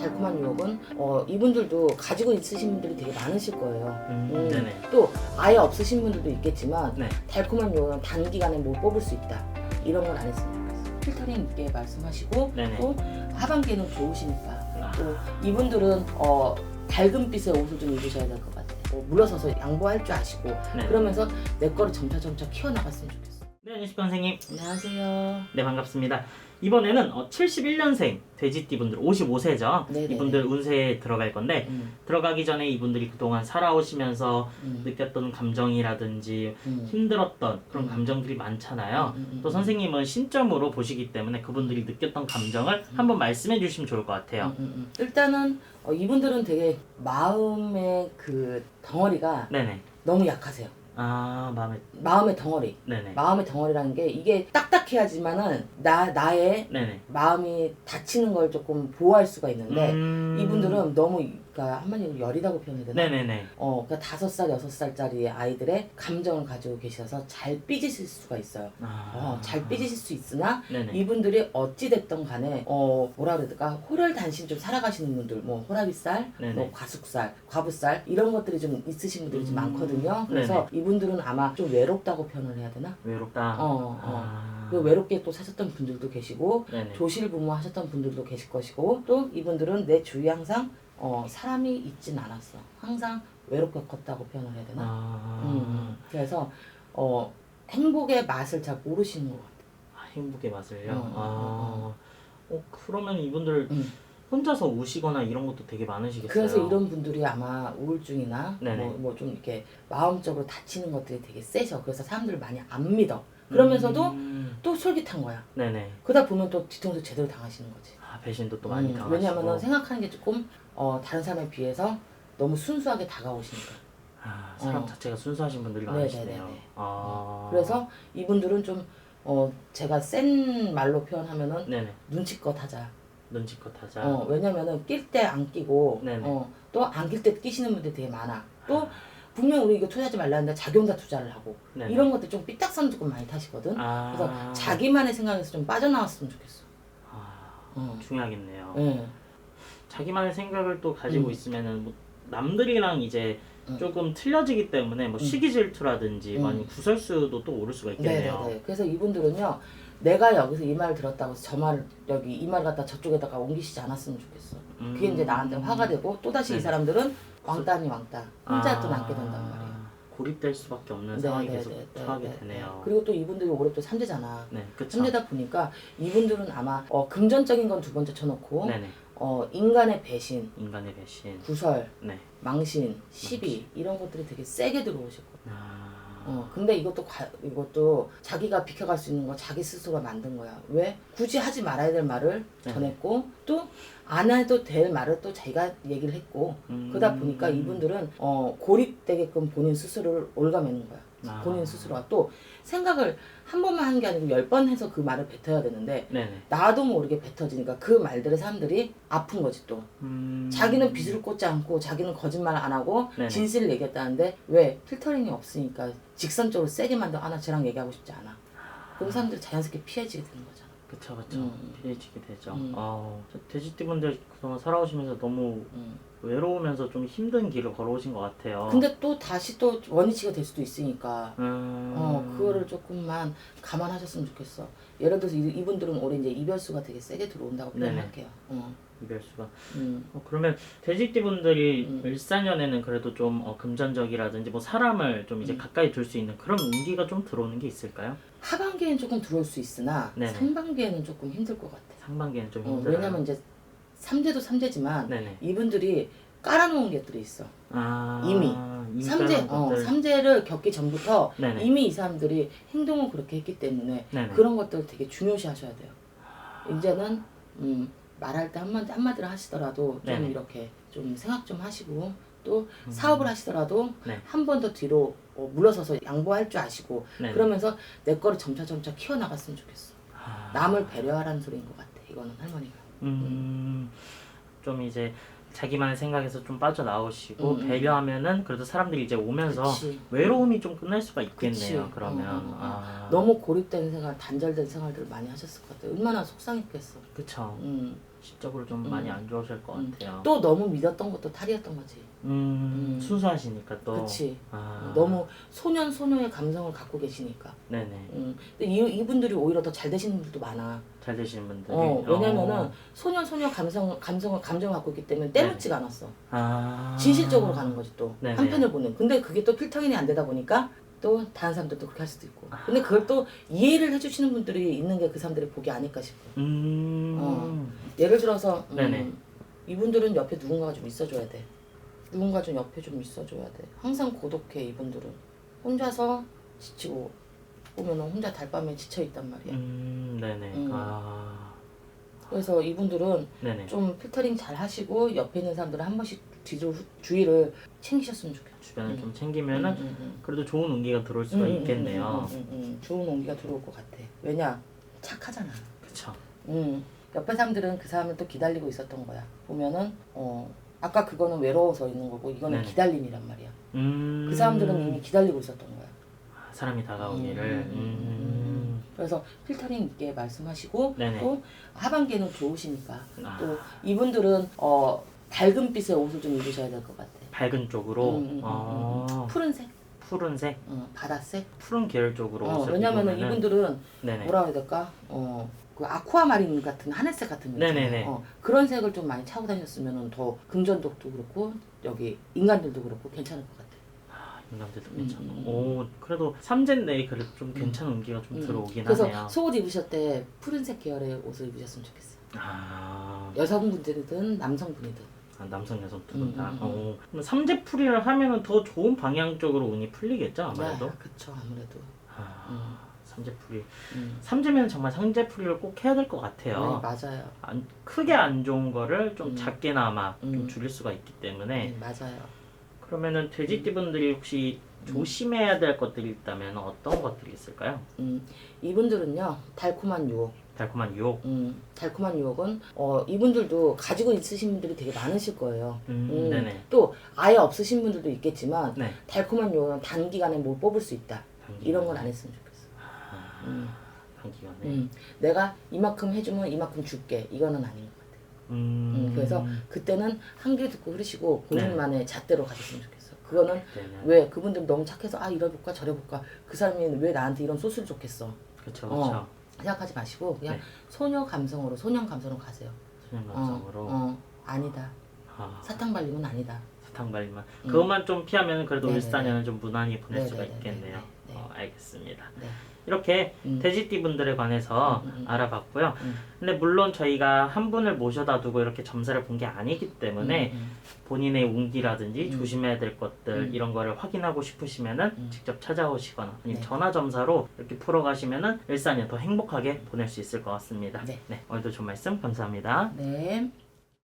달콤한 유혹은 어, 이분들도 가지고 있으신 분들이 되게 많으실 거예요. 음, 음, 네네. 또 아예 없으신 분들도 있겠지만 네. 달콤한 유혹은 단기간에 뭐 뽑을 수 있다. 이런 건 안 했으면 좋겠어. 필터링 있게 말씀하시고 네네. 또 하반기에는 좋으시니까 아. 또 이분들은 어, 밝은 빛의 옷을 좀 입으셔야 될 것 같아요. 어, 물러서서 양보할 줄 아시고 네. 그러면서 내 거를 점차 점차 키워나갔으면 좋겠어. 네, 안녕하십니까 선생님. 안녕하세요. 네, 반갑습니다. 이번에는 어, 71년생 돼지띠 분들 55세죠. 네네네. 이분들 운세에 들어갈 건데 음, 들어가기 전에 이분들이 그동안 살아오시면서 음, 느꼈던 감정이라든지 음. 힘들었던 그런 음. 감정들이 많잖아요. 음, 음, 또 음. 선생님은 신점으로 보시기 때문에 그분들이 느꼈던 감정을 한번 말씀해 주시면 좋을 것 같아요. 음, 음, 음. 일단은 어, 이분들은 되게 마음의 그 덩어리가 네네. 너무 약하세요. 아, 마음에 마음의 덩어리. 네네. 마음의 덩어리라는 게 이게 딱딱해야지만은 나 나의 네네. 마음이 다치는 걸 조금 보호할 수가 있는데 음... 이분들은 너무 그러니까 한마디로 여리다고 표현해야 되나? 네네네. 어, 그러니까 다섯 살 여섯 살짜리 아이들의 감정을 가지고 계셔서 잘 삐지실 수가 있어요. 아... 어, 잘 삐지실 수 있으나 네네. 이분들이 어찌 됐던 간에 어 뭐라 그럴까 호랄단신 좀 살아가시는 분들 뭐 호라비살, 네네. 뭐 과숙살, 과부살 이런 것들이 좀 있으신 분들이 좀 음, 많거든요. 그래서 이분들은 아마 좀 외롭다고 표현을 해야 되나? 외롭다. 어, 어. 아... 그 외롭게 또 사셨던 분들도 계시고 네네. 조실부모 하셨던 분들도 계실 것이고 또 이분들은 내 주위에 항상 어, 사람이 있진 않았어. 항상 외롭게 컸다고 표현을 해야 되나? 아... 음, 그래서 어, 행복의 맛을 잘 모르시는 것 같아요. 아, 행복의 맛을요. 어, 어, 아... 어, 그러면 이분들 음. 혼자서 우시거나 이런 것도 되게 많으시겠어요. 그래서 이런 분들이 아마 우울증이나 네네. 뭐좀 이렇게 마음적으로 다치는 것들이 되게 세셔. 그래서 사람들을 많이 안 믿어. 그러면서도 음... 또 솔깃한 거야. 네네. 그러다 보면 또 뒤통수 제대로 당하시는 거지. 아, 배신도 또 많이 음, 당하시고. 왜냐면은 생각하는 게 조금 어, 다른 사람에 비해서 너무 순수하게 다가오시니까. 아, 사람 어. 자체가 순수하신 분들이. 많으시네요. 아... 그래서 이분들은 좀 어, 제가 센 말로 표현하면은 네네. 눈치껏 하자. 눈치껏 하자. 어, 왜냐면은 낄 때 안 끼고 네네. 어, 또안 낄 때 끼시는 분들이 되게 많아. 또 분명 우리 이거 투자하지 말라는데 자기 혼자 투자를 하고 네네. 이런 것들 좀 삐딱선 조금 많이 타시거든. 아... 그래서 자기만의 생각에서 좀 빠져나왔으면 좋겠어. 아... 어. 중요하겠네요. 예. 자기만의 생각을 또 가지고 음. 있으면은 뭐 남들이랑 이제 음. 조금 틀려지기 때문에 뭐 음. 시기 질투라든지 음. 아니면 구설수도 또 오를 수가 있겠네요. 네네네. 그래서 이분들은요, 내가 여기서 이 말을 들었다고 해서 저 말을 여기 이 말 갖다 저쪽에다가 옮기시지 않았으면 좋겠어. 음. 그게 이제 나한테 화가 되고 또 다시 이. 사람들은 왕따니 왕따 혼자 아, 또 남게 된단 말이에요. 고립될 수밖에 없는 네, 상황이 네, 계속 네, 네, 처하게 네, 되네요. 네. 그리고 또 이분들이 올해 또 삼재잖아. 네, 그렇죠. 삼재다 보니까 이분들은 아마 어, 금전적인 건 두 번째 쳐놓고 네네. 어, 인간의 배신, 인간의 배신. 구설, 네. 망신, 시비 이런 것들이 되게 세게 들어오실 거예요. 아... 어, 근데 이것도 과, 이것도 자기가 비켜갈 수 있는 거 자기 스스로가 만든 거야. 왜? 굳이 하지 말아야 될 말을 네. 전했고 또 안 해도 될 말을 또 자기가 얘기를 했고 음... 그러다 보니까 이분들은 어, 고립되게끔 본인 스스로를 올가매는 거야. 아. 본인 스스로가 또 생각을 한 번만 하는 게 아니고 열 번 해서 그 말을 뱉어야 되는데 네네. 나도 모르게 뱉어지니까 그 말들에 사람들이 아픈 거지 또. 음... 자기는 빚을 꽂지 않고 자기는 거짓말 안 하고 네네. 진실을 얘기했다는데 왜 필터링이 없으니까 직선적으로 세게 만들어 아나 쟤랑 얘기하고 싶지 않아. 그럼 사람들이 자연스럽게 피해지게 되는 거잖아. 그쵸 그쵸 음. 피해지게 되죠. 음. 어, 돼지띠분들 그동안 살아오시면서 너무 음. 외로우면서 좀 힘든 길을 걸어오신 것 같아요. 근데 또 다시 또 원위치가 될 수도 있으니까 음... 어 그거를 조금만 감안하셨으면 좋겠어. 예를 들어서 이- 이분들은 올해 이제 이별수가 되게 세게 들어온다고 네네. 표현할게요. 어. 이별수가 음. 어, 그러면 돼지띠분들이 음. 일사년에는 그래도 좀 어, 금전적이라든지 뭐 사람을 좀 이제 음. 가까이 둘 수 있는 그런 운기가 좀 들어오는 게 있을까요? 하반기에는 조금 들어올 수 있으나 네네. 상반기에는 조금 힘들 것 같아. 상반기에는 좀 어, 힘들어요. 왜냐면 이제 삼재도 삼재지만 네네. 이분들이 깔아놓은 것들이 있어. 아 이미. 삼재, 다른 어, 것들. 삼재를 겪기 전부터 네네. 이미 이 사람들이 행동을 그렇게 했기 때문에 네네. 그런 것들 되게 중요시 하셔야 돼요. 이제는 음, 말할 때 한마디, 한마디를 하시더라도 좀 네네. 이렇게 좀 생각 좀 하시고 또 사업을 하시더라도 음. 네. 한 번 더 뒤로 어, 물러서서 양보할 줄 아시고 네네. 그러면서 내 거를 점차 점차 키워나갔으면 좋겠어. 아, 남을 배려하라는 소리인 것 같아. 이거는 할머니가. 음, 좀 이제 자기만의 생각에서 좀 빠져나오시고 음, 음. 배려하면은 그래도 사람들이 이제 오면서 그치. 외로움이 좀 끝날 수가 있겠네요. 그치. 그러면 어, 어, 어. 아, 너무 고립된 생활, 단절된 생활들을 많이 하셨을 것 같아요. 얼마나 속상했겠어. 그쵸. 음. 심적으로 좀 음. 많이 안 좋으실 것 음. 같아요. 또 너무 믿었던 것도 탈이었던 거지. 음, 음. 순수하시니까 또. 그렇지. 아. 너무 소년 소녀의 감성을 갖고 계시니까. 네네. 음. 근데 이, 이분들이 오히려 더 잘 되시는 분들도 많아. 잘 되시는 분들이. 어, 왜냐면은 어. 소년 소녀 감성 감성을 감정을 갖고 있기 때문에 때묻지가 않았어. 아. 진실적으로 가는 거지 또 네네. 한 편을 보는. 근데 그게 또 필터인이 안 되다 보니까 또 다른 사람들도 그렇게 할 수도 있고. 아. 근데 그걸 또 이해를 해주시는 분들이 있는 게 그 사람들의 복이 아닐까 싶어. 음. 어. 예를 들어서 음, 네네. 이분들은 옆에 누군가가 좀 있어줘야 돼. 누군가 좀 옆에 좀 있어줘야 돼. 항상 고독해 이분들은. 혼자서 지치고 보면은 혼자 달밤에 지쳐 있단 말이야. 음, 네네. 음. 아. 그래서 이분들은 네네. 좀 필터링 잘 하시고 옆에 있는 사람들은 한 번씩 뒤로 주의를 챙기셨으면 좋겠어. 주변을 음. 좀 챙기면은 음, 음, 그래도 좋은 운기가 들어올 음. 수가 음, 음, 있겠네요. 음, 음, 음, 음. 좋은 온기가 들어올 것 같아. 왜냐? 착하잖아. 그쵸. 음. 옆에 사람들은 그 사람을 또 기다리고 있었던 거야. 보면은 어 아까 그거는 외로워서 있는 거고 이거는 네네. 기다림이란 말이야. 음. 그 사람들은 이미 기다리고 있었던 거야. 아, 사람이 다가오기를. 음, 음, 음. 그래서 필터링 있게 말씀하시고 네네. 또 하반기에는 좋으시니까 아, 또 이분들은 어 밝은 빛의 옷을 좀 입으셔야 될 것 같아. 밝은 쪽으로. 음, 음, 음, 어, 푸른색, 푸른색, 어, 바다색. 푸른 계열 쪽으로 어, 옷을 왜냐면은 입으면은- 이분들은 네네. 뭐라 해야 될까? 어, 그 아쿠아마린 같은 하늘색 같은 거 있잖아요. 네네네. 어, 그런 색을 좀 많이 차고 다녔으면 더 금전독도 그렇고 여기 인간들도 그렇고 괜찮을 것 같아. 아, 인간들도 음, 괜찮고. 음, 음. 오, 그래도 삼젠 그래도 좀 괜찮은 운기가 좀 음. 들어오긴 그래서 하네요. 속옷 입으실 때 푸른색 계열의 옷을 입으셨으면 좋겠어. 아, 여성분들이든 남성분이든. 아, 남성 여성 두 음, 분 다. 음, 음. 어, 그럼 삼재풀이를 하면은 더 좋은 방향 쪽으로 운이 풀리겠죠 아무래도. 야, 그쵸 아무래도. 아, 음, 삼재풀이. 음. 삼재면 정말 삼재풀이를 꼭 해야 될것 네, 같아요. 맞아요. 안, 크게 안 좋은 거를 좀 음. 작게나마 좀 음. 줄일 수가 있기 때문에 네, 맞아요. 그러면은 돼지띠분들이 혹시 조심해야 될 것들이 있다면 어떤 것들이 있을까요? 음, 이분들은요 달콤한 유혹. 달콤한 유혹. 음, 달콤한 유혹은 어, 이분들도 가지고 있으신 분들이 되게 많으실 거예요. 음, 음, 네네. 또 아예 없으신 분들도 있겠지만 네. 달콤한 유혹은 단기간에 뭘 뽑을 수 있다. 이런 건 안 했으면 좋겠어. 아, 음, 단기간에. 음, 내가 이만큼 해주면 이만큼 줄게. 이거는 아닌 것 같아. 음, 음, 그래서 그때는 한귀 듣고 흐르시고 네. 본인만의 잣대로 가셨으면 좋겠어. 그거는 네네. 왜 그분들 너무 착해서 아 이래 볼까 저래 볼까 그 사람이 왜 나한테 이런 소스를 줬겠어 그렇죠, 어. 그렇죠. 생각하지 마시고 그냥 네. 소녀 감성으로 소년 감성으로 가세요. 소년 어, 감성으로. 어, 아니다. 아, 사탕 발림은 아니다. 발리만. 음. 그것만 좀 피하면 그래도 네네네. 일사년은 좀 무난히 보낼 수가 네네네네. 있겠네요. 네. 어, 알겠습니다. 네. 이렇게 음. 돼지띠 분들에 관해서 음, 음, 음. 알아봤고요. 음. 근데 물론 저희가 한 분을 모셔다 두고 이렇게 점사를 본 게 아니기 때문에 음, 본인의 운기라든지 음. 조심해야 될 것들 음. 이런 거를 확인하고 싶으시면은 음. 직접 찾아오시거나 아니면 네. 전화 점사로 이렇게 풀어가시면은 일산이 더 행복하게 보낼 수 있을 것 같습니다. 네. 오늘도 좋은 말씀 감사합니다. 네.